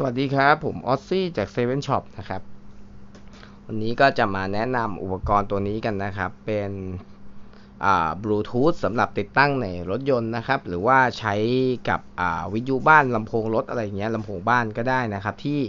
สวัสดีครับ ผมออซซี่จาก Seven Shop นะครับ วันนี้ก็จะมาแนะนำอุปกรณ์ตัวนี้กันนะครับ เป็นอ่าบลูทูธสำหรับติดตั้งในรถยนต์นะครับ หรือว่าใช้กับอ่าวิทยุบ้านลำโพงรถอะไรเงี้ยลำโพงบ้านก็ได้นะครับ ที่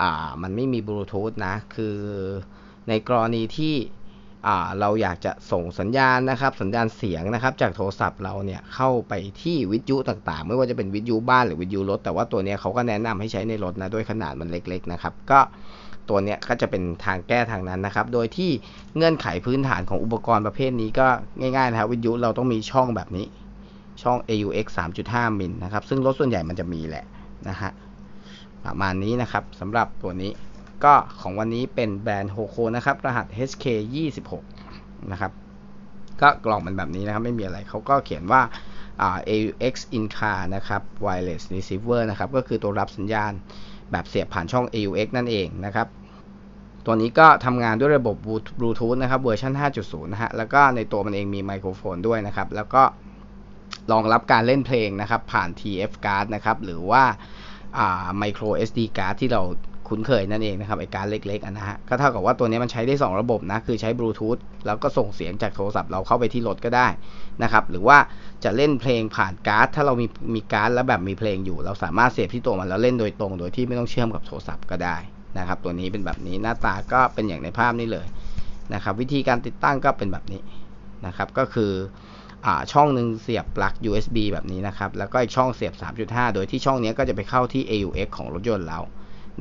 อ่ามันไม่มีบลูทูธนะ คือในกรณีที่ เราอยากจะส่งสัญญาณนะครับ สัญญาณเสียงนะครับ จากโทรศัพท์เราเนี่ยเข้าไปที่วิทยุต่างๆ ไม่ว่าจะเป็นวิทยุบ้านหรือวิทยุรถ แต่ว่าตัวเนี้ยเขาก็แนะนำให้ใช้ในรถนะด้วยขนาดมันเล็ก ๆ นะครับ ก็ตัวเนี้ยก็จะเป็นทางแก้ทางนั้นนะครับ โดยที่เงื่อนไขพื้นฐานของอุปกรณ์ประเภทนี้ก็ง่ายๆนะครับวิทยุเราต้องมีช่องแบบนี้ช่อง AUX 3.5 มิลนะครับ ซึ่งรถส่วนใหญ่มันจะมีแหละนะฮะประมาณนี้นะครับสำหรับตัวนี้ ก็ของวันนี้เป็นแบรนด์โฮโคนะครับ รหัส HK 26 นะครับ ก็กล่องมันแบบนี้นะครับ ไม่มีอะไรเขาก็เขียนว่า AUX in car นะครับ wireless receiver นะครับ ก็คือตัวรับสัญญาณแบบเสียบผ่านช่อง AUX นั่นเองนะครับ ตัวนี้ก็ทำงานด้วยระบบบลูทูธนะครับเวอร์ชัน5.0 นะฮะ แล้วก็ในตัวมันเองมีไมโครโฟนด้วยนะครับ แล้วก็รองรับการเล่นเพลงนะครับ ผ่าน TF card นะครับ หรือว่าอ่า micro SD card ที่เรา คุ้นเคยนั่นเองนะครับไอการเล็กๆอันนะฮะก็เท่ากับว่าตัวนี้มันใช้ได้ 2 ระบบนะ คือใช้บลูทูธแล้วก็ส่งเสียงจากโทรศัพท์เราเข้าไปที่รถก็ได้นะครับหรือว่าจะเล่นเพลงผ่านการ์ด ถ้าเรามีมีการ์ดแล้วแบบมีเพลงอยู่ เราสามารถเสียบที่ตัวมันแล้วเล่นโดยตรง โดยที่ไม่ต้องเชื่อมกับโทรศัพท์ก็ได้นะครับตัวนี้เป็นแบบนี้หน้าตาก็เป็นอย่างในภาพนี้เลยนะครับวิธีการติดตั้งก็เป็นแบบนี้นะครับก็คืออ่าช่องหนึ่งเสียบปลั๊ก USB แบบนี้นะครับ แล้วก็อีกช่องเสียบ 3.5 โดยที่ช่องนี้ก็จะไปเข้าที่ AUX ของรถยนต์เรา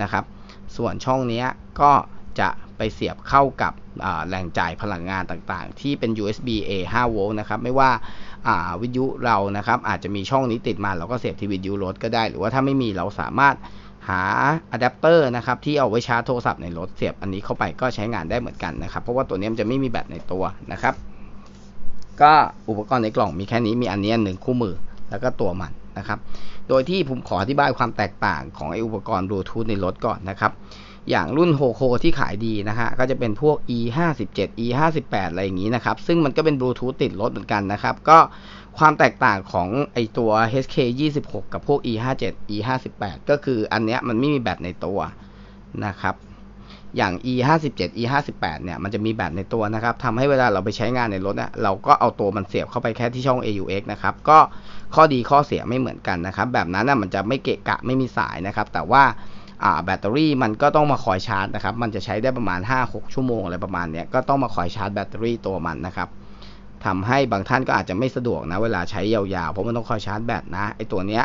นะครับ ส่วนช่องนี้ก็จะไปเสียบเข้ากับแหล่งจ่ายพลังงานต่างๆ ที่เป็น USB A 5 โวลต์นะครับ ไม่ว่าวิทยุเรานะครับ อาจจะมีช่องนี้ติดมาเราก็เสียบที่วิทยุรถก็ได้ หรือว่าถ้าไม่มีเราสามารถหาอะแดปเตอร์นะครับที่เอาไว้ชาร์จโทรศัพท์ในรถเสียบอันนี้เข้าไปก็ใช้งานได้เหมือนกันนะครับ เพราะว่าตัวนี้มันจะไม่มีแบตในตัวนะครับ ก็อุปกรณ์ในกล่องมีแค่นี้มีอันนี้หนึ่งคู่มือแล้วก็ตัวมัน นะครับ โดยที่ผมขออธิบายความแตกต่างของไออุปกรณ์บลูทูธในรถก่อนนะครับ อย่างรุ่นโฮโคที่ขายดีนะฮะก็จะเป็นพวก e 5 7 e 5 8อะไรอย่างนี้นะครับ ซึ่งมันก็เป็นบลูทูธติดรถเหมือนกันนะครับ ก็ความแตกต่างของไอตัว HK 26กับพวก e 5 7 e 5 8ก็คืออันเนี้ยมันไม่มีแบตในตัวนะครับ อย่าง e 5 7 e 5 8เนี่ย มันจะมีแบตในตัวนะครับทำให้เวลาเราไปใช้งานในรถเนี่ยเราก็เอาตัวมันเสียบเข้าไปแค่ที่ช่อง AUX นะครับ ก็ข้อดีข้อเสียไม่เหมือนกันนะครับ แบบนั้นนะมันจะไม่เกะกะไม่มีสายนะครับ แต่ว่าแบตเตอรี่มันก็ต้องมาคอยชาร์จนะครับ มันจะใช้ได้ประมาณ 5-6 ชั่วโมงอะไรประมาณนี้ก็ต้องมาคอยชาร์จแบตเตอรี่ตัวมันนะครับทำให้บางท่านก็อาจจะไม่สะดวกนะ เวลาใช้ยาวๆ เพราะมันต้องคอยชาร์จแบตนะ ไอตัวเนี้ย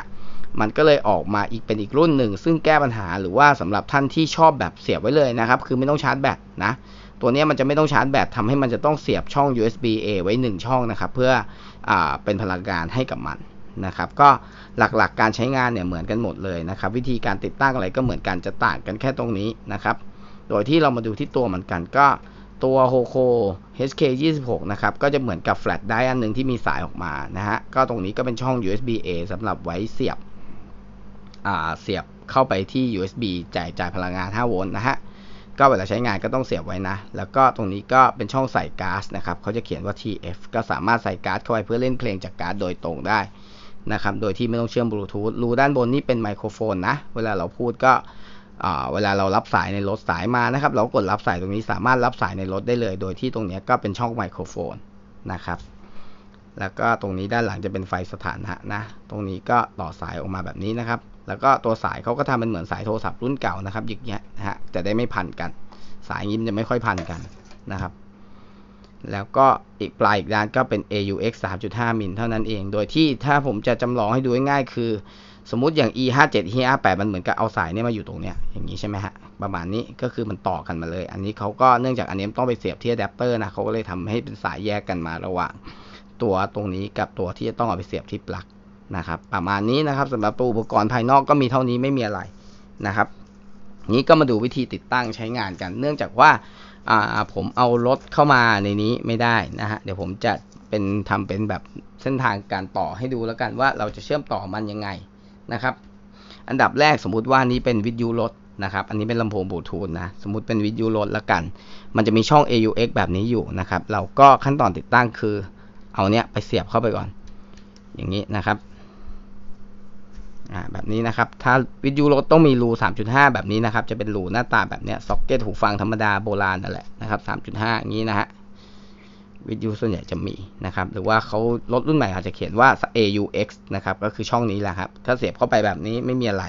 มันก็เลยออกมาอีกเป็นอีกรุ่นหนึ่ง ซึ่งแก้ปัญหาหรือว่าสำหรับท่านที่ชอบแบบเสียบไว้เลยนะครับ คือไม่ต้องชาร์จแบตนะ ตัวนี้มันจะไม่ต้องชาร์จแบตทำให้มันจะต้องเสียบช่อง USB A ไว้ 1 ช่องนะครับ เพื่ออเป็นพลังงานให้กับมันนะครับ ก็หลักๆกการใช้งานเนี่ยเหมือนกันหมดเลยนะครับ วิธีการติดตั้งอะไรก็เหมือนกันจะต่างกันแค่ตรงนี้นะครับ โดยที่เรามาดูที่ตัวเหมือนกันก็ตัว Hoco HK 26นะครับ ก็จะเหมือนกับแฟลชไดร์อันหนึ่งที่มีสายออกมานะฮะ ก็ตรงนี้ก็เป็นช่อง USB A สำหรับไว้เสียบ เสียบเข้าไปที่ USB จ่ายจ่ายพลังงาน 5 โวลต์นะฮะ ก็เวลาใช้งานก็ต้องเสียบไว้นะ แล้วก็ตรงนี้ก็เป็นช่องใส่ก๊าซนะครับเขาจะเขียนว่า TF ก็สามารถใส่ก๊าซเข้าไปเพื่อเล่นเพลงจากก๊าซโดยตรงได้นะครับ โดยที่ไม่ต้องเชื่อมบลูทูธ รูด้านบนนี่เป็นไมโครโฟนนะ เวลาเราพูดก็เวลาเรารับสายในรถสายมานะครับ เรากดรับสายตรงนี้สามารถรับสายในรถได้เลย โดยที่ตรงนี้ก็เป็นช่องไมโครโฟนนะครับ แล้วก็ตรงนี้ด้านหลังจะเป็นไฟสถานะนะ ตรงนี้ก็ต่อสายออกมาแบบนี้นะครับ แล้วก็ตัวสายเขาก็ทำเป็นเหมือนสายโทรศัพท์รุ่นเก่านะครับอย่างเงี้ยนะฮะจะได้ไม่พันกัน สายยิ้มจะไม่ค่อยพันกันนะครับ แล้วก็อีกปลายอีกด้านก็เป็น AUX 3.5 มิลเท่านั้นเอง โดยที่ถ้าผมจะจำลองให้ดูง่ายๆคือ สมมติอย่าง E 5 7 E 5 8มันเหมือนกับเอาสายนี้มาอยู่ตรงเนี้ยอย่างนี้ใช่ไหมฮะประมาณนี้ก็คือมันต่อกันมาเลย อันนี้เขาก็เนื่องจากอันนี้ต้องไปเสียบที่อะแดปเตอร์นะเขาก็เลยทำให้เป็นสายแยกกันมาระหว่างตัวตรงนี้กับตัวที่จะต้องเอาไปเสียบที่ปลั๊ก นะครับประมาณนี้นะครับสำหรับตัวอุปกรณ์ภายนอกก็มีเท่านี้ไม่มีอะไรนะครับ นี้ก็มาดูวิธีติดตั้งใช้งานกัน เนื่องจากว่าผมเอารถเข้ามาในนี้ไม่ได้นะฮะเดี๋ยวผมจะเป็นทำเป็นแบบเส้นทางการต่อให้ดูแล้วกันว่าเราจะเชื่อมต่อมันยังไงนะครับ อันดับแรกสมมุติว่านี้เป็นวิทยุรถนะครับ อันนี้เป็นลำโพงบลูทูธนะ สมมุติเป็นวิทยุรถแล้วกัน มันจะมีช่อง AUX แบบนี้อยู่นะครับ เราก็ขั้นตอนติดตั้งคือ เอาเนี้ยไปเสียบเข้าไปก่อน อย่างนี้นะครับ อ่าแบบนี้นะครับ ถ้าวิทยุรถต้องมีรู 3.5 แบบนี้นะครับ จะเป็นรูหน้าตาแบบเนี้ยซ็อกเก็ตหูฟังธรรมดาโบราณนั่นแหละนะครับ 3.5 อย่างนี้นะฮะวิทยุส่วนใหญ่จะมีนะครับ หรือว่าเขารถรุ่นใหม่อาจจะเขียนว่า AUX นะครับ ก็คือช่องนี้แหละครับ ถ้าเสียบเข้าไปแบบนี้ไม่มีอะไร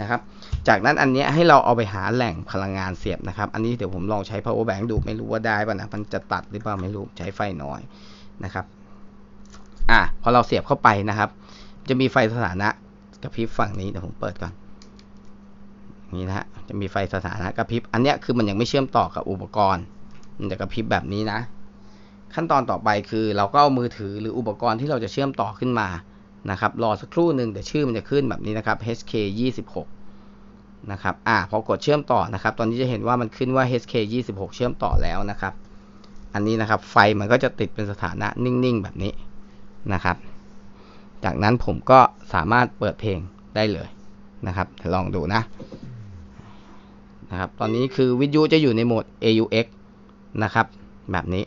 นะครับ จากนั้นอันนี้ให้เราเอาไปหาแหล่งพลังงานเสียบนะครับ อันนี้เดี๋ยวผมลองใช้ power bank ดูไม่รู้ว่าได้ป่ะนะ มันจะตัดหรือเปล่าไม่รู้ ใช้ไฟน้อยนะครับ อะพอเราเสียบเข้าไปนะครับ จะมีไฟสถานะ กระพริบฝั่งนี้เดี๋ยวผมเปิดก่อนนี่นะฮะจะมีไฟสถานะกระพริบอันนี้คือมันยังไม่เชื่อมต่อกับอุปกรณ์ มันจะกระพริบแบบนี้นะ ขั้นตอนต่อไปคือเราก็เอามือถือหรืออุปกรณ์ที่เราจะเชื่อมต่อขึ้นมานะครับรอสักครู่หนึ่งเดี๋ยวชื่อมันจะขึ้นแบบนี้นะครับ HK 26นะครับอ่าพอกดเชื่อมต่อนะครับ ตอนนี้จะเห็นว่ามันขึ้นว่า HK 26เชื่อมต่อแล้วนะครับ อันนี้นะครับไฟมันก็จะติดเป็นสถานะนิ่งๆแบบนี้นะครับ จากนั้นผมก็สามารถเปิดเพลงได้เลยนะครับ ลองดูนะนะครับ ตอนนี้คือวิทยุจะอยู่ในโหมด AUX นะครับ แบบนี้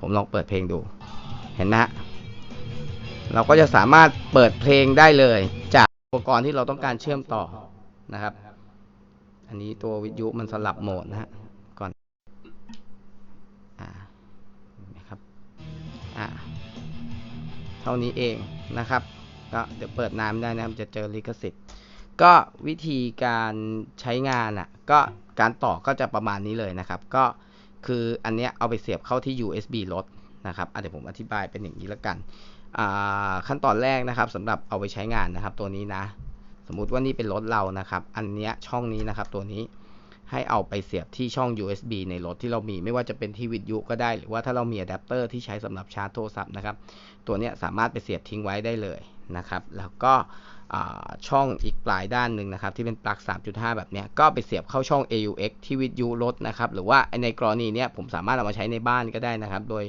ผมลองเปิดเพลงดู เห็นไหมฮะเราก็จะสามารถเปิดเพลงได้เลย จากอุปกรณ์ที่เราต้องการเชื่อมต่อนะครับ อันนี้ตัววิทยุมันสลับโหมดนะฮะ เท่านี้เองนะครับก็เดี๋ยวเปิดน้ำได้นะครับจะเจอลิขสิทธิ์ก็วิธีการใช้งานอะก็การต่อก็จะประมาณนี้เลยนะครับ ก็คืออันเนี้ยเอาไปเสียบเข้าที่ USB รถนะครับเดี๋ยวผมอธิบายเป็นอย่างนี้ล้วกันขั้นตอนแรกนะครับสำหรับเอาไปใช้งานนะครับตัวนี้นะ สมมุติว่านี่เป็นรถเรานะครับ อันเนี้ยช่องนี้นะครับตัวนี้ ให้เอาไปเสียบที่ช่อง USB ในรถที่เรามีไม่ว่าจะเป็นที่วิทยุก็ได้ หรือว่าถ้าเรามีอะแดปเตอร์ที่ใช้สำหรับชาร์จโทรศัพท์นะครับ ตัวนี้สามารถไปเสียบทิ้งไว้ได้เลยนะครับ แล้วก็ช่องอีกปลายด้านหนึ่งนะครับ ที่เป็นปลั๊ก 3.5 แบบนี้ก็ไปเสียบเข้าช่อง AUX ที่วิทยุรถนะครับ หรือว่าในกรณีนี้ผมสามารถเอามาใช้ในบ้านก็ได้นะครับ โดย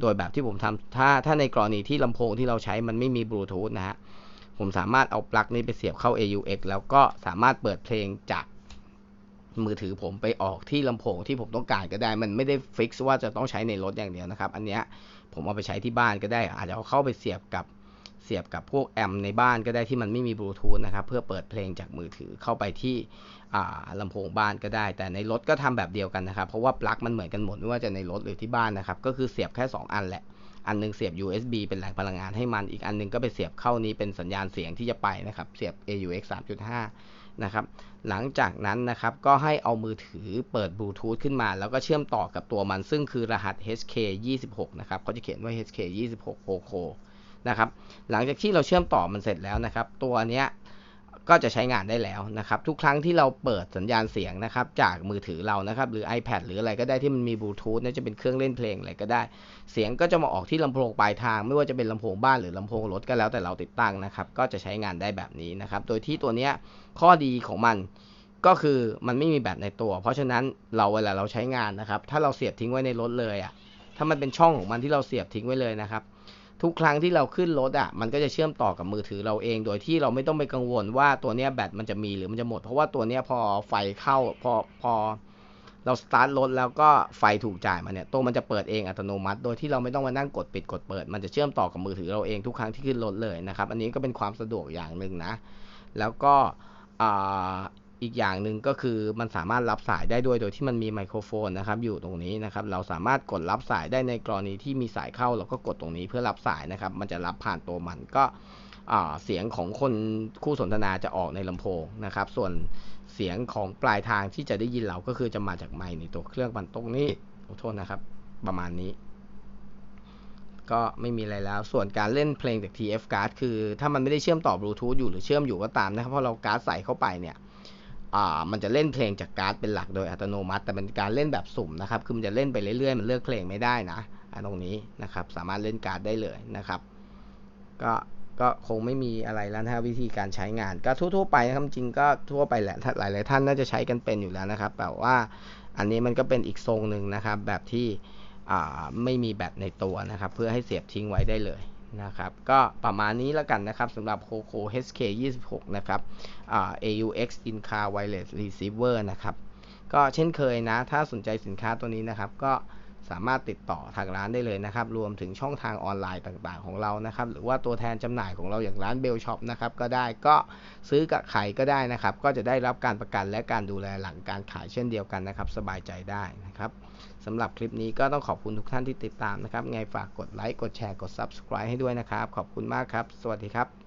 โดยแบบที่ผมทำถ้าถ้าในกรณีที่ลำโพงที่เราใช้มันไม่มีบลูทูธนะฮะผมสามารถเอาปลั๊กนี้ไปเสียบเข้า AUX แล้วก็สามารถเปิดเพลงจาก มือถือผมไปออกที่ลำโพงที่ผมต้องการก็ได้ มันไม่ได้ฟิกซ์ว่าจะต้องใช้ในรถอย่างเดียวนะครับ อันเนี้ยผมเอาไปใช้ที่บ้านก็ได้ อาจจะเอาเข้าไปเสียบกับเสียบกับพวกแอมในบ้านก็ได้ที่มันไม่มีบลูทูธนะครับ เพื่อเปิดเพลงจากมือถือเข้าไปที่ลำโพงบ้านก็ได้ แต่ในรถก็ทำแบบเดียวกันนะครับ เพราะว่าปลั๊กมันเหมือนกันหมดไม่ว่าจะในรถหรือที่บ้านนะครับ ก็คือเสียบแค่ 2 อันแหละ อันนึงเสียบ USB เป็นแหล่งพลังงานให้มัน อีกอันนึงก็ไปเสียบเข้านี้เป็นสัญญาณเสียงที่จะไปนะครับ เสียบ AUX 3.5 นะครับ หลังจากนั้นนะครับก็ให้เอามือถือเปิดบลูทูธขึ้นมา แล้วก็เชื่อมต่อกับตัวมันซึ่งคือรหัส HK 26 นะครับเขาจะเขียนว่า HK 26 POCO นะครับ หลังจากที่เราเชื่อมต่อมันเสร็จแล้วนะครับ ตัวเนี้ย ก็จะใช้งานได้แล้วนะครับ ทุกครั้งที่เราเปิดสัญญาณเสียงนะครับ จากมือถือเรานะครับ หรือ iPad หรืออะไรก็ได้ที่มันมีบลูทูธน่าจะเป็นเครื่องเล่นเพลงอะไรก็ได้ เสียงก็จะมาออกที่ลำโพงปลายทาง ไม่ว่าจะเป็นลำโพงบ้านหรือลำโพงรถก็แล้วแต่เราติดตั้งนะครับ ก็จะใช้งานได้แบบนี้นะครับ โดยที่ตัวเนี้ยข้อดีของมันก็คือมันไม่มีแบตในตัว เพราะฉะนั้นเราเวลาเราใช้งานนะครับ ถ้าเราเสียบทิ้งไว้ในรถเลยอะ่ะถ้ามันเป็นช่องของมันที่เราเสียบทิ้งไว้เลยนะครับ ทุกครั้งที่เราขึ้นรถอะมันก็จะเชื่อมต่อกับมือถือเราเอง โดยที่เราไม่ต้องไปกังวลว่าตัวเนี้ยแบตมันจะมีหรือมันจะหมด เพราะว่าตัวเนี้ยพอไฟเข้าพอพอเราสตาร์ทรถแล้วก็ไฟถูกจ่ายมาเนี่ยตัวมันจะเปิดเองอัตโนมัติ โดยที่เราไม่ต้องมานั่งกดปิดกดเปิด มันจะเชื่อมต่อกับมือถือเราเองทุกครั้งที่ขึ้นรถเลยนะครับ อันนี้ก็เป็นความสะดวกอย่างหนึ่งนะ แล้วก็ อีกอย่างหนึ่งก็คือมันสามารถรับสายได้ด้วยโดยที่มันมีไมโครโฟนนะครับอยู่ตรงนี้นะครับเราสามารถกดรับสายได้ในกรณีที่มีสายเข้า เราก็กดตรงนี้เพื่อรับสายนะครับ มันจะรับผ่านตัวมันก็เสียงของคนคู่สนทนาจะออกในลำโพงนะครับ ส่วนเสียงของปลายทางที่จะได้ยินเราก็คือจะมาจากไมค์ในตัวเครื่องมันตรงนี้ขอโทษนะครับ ประมาณนี้ ก็ไม่มีอะไรแล้ว ส่วนการเล่นเพลงจาก TF card คือ ถ้ามันไม่ได้เชื่อมต่อบลูทูธอยู่หรือเชื่อมอยู่ก็ตามนะครับเพราะเราการ์ดใส่เข้าไปเนี่ย มันจะเล่นเพลงจากการ์ดเป็นหลักโดยอัตโนมัติ แต่เป็นการเล่นแบบสุ่มนะครับ คือมันจะเล่นไปเรื่อยๆ มันเลือกเพลงไม่ได้นะตรงนี้นะครับ สามารถเล่นการ์ดได้เลยนะครับ ก็ก็คงไม่มีอะไรแล้วนะวิธีการใช้งาน ก็ทั่วๆไปนะครับจริงก็ทั่วไปแหละหลายๆท่านน่าจะใช้กันเป็นอยู่แล้วนะครับ แต่ว่าอันนี้มันก็เป็นอีกทรงหนึ่งนะครับ แบบที่ไม่มีแบตในตัวนะครับ เพื่อให้เสียบทิ้งไว้ได้เลย นะครับ ก็ประมาณนี้แล้วกันนะครับสำหรับ Coco HK26 นะครับ AUX in car wireless receiver นะครับ ก็เช่นเคยนะ ถ้าสนใจสินค้าตัวนี้นะครับ ก็สามารถติดต่อทางร้านได้เลยนะครับ รวมถึงช่องทางออนไลน์ต่างๆของเรานะครับ หรือว่าตัวแทนจำหน่ายของเราอย่างร้านเบลช็อปนะครับ ก็ได้ก็ซื้อกับใครก็ได้นะครับ ก็จะได้รับการประกันและการดูแลหลังการขายเช่นเดียวกันนะครับ สบายใจได้นะครับ สำหรับคลิปนี้ก็ต้องขอบคุณทุกท่านที่ติดตามนะครับ ไงฝากกดไลค์ กดแชร์ กด Subscribe ให้ด้วยนะครับ ขอบคุณมากครับ สวัสดีครับ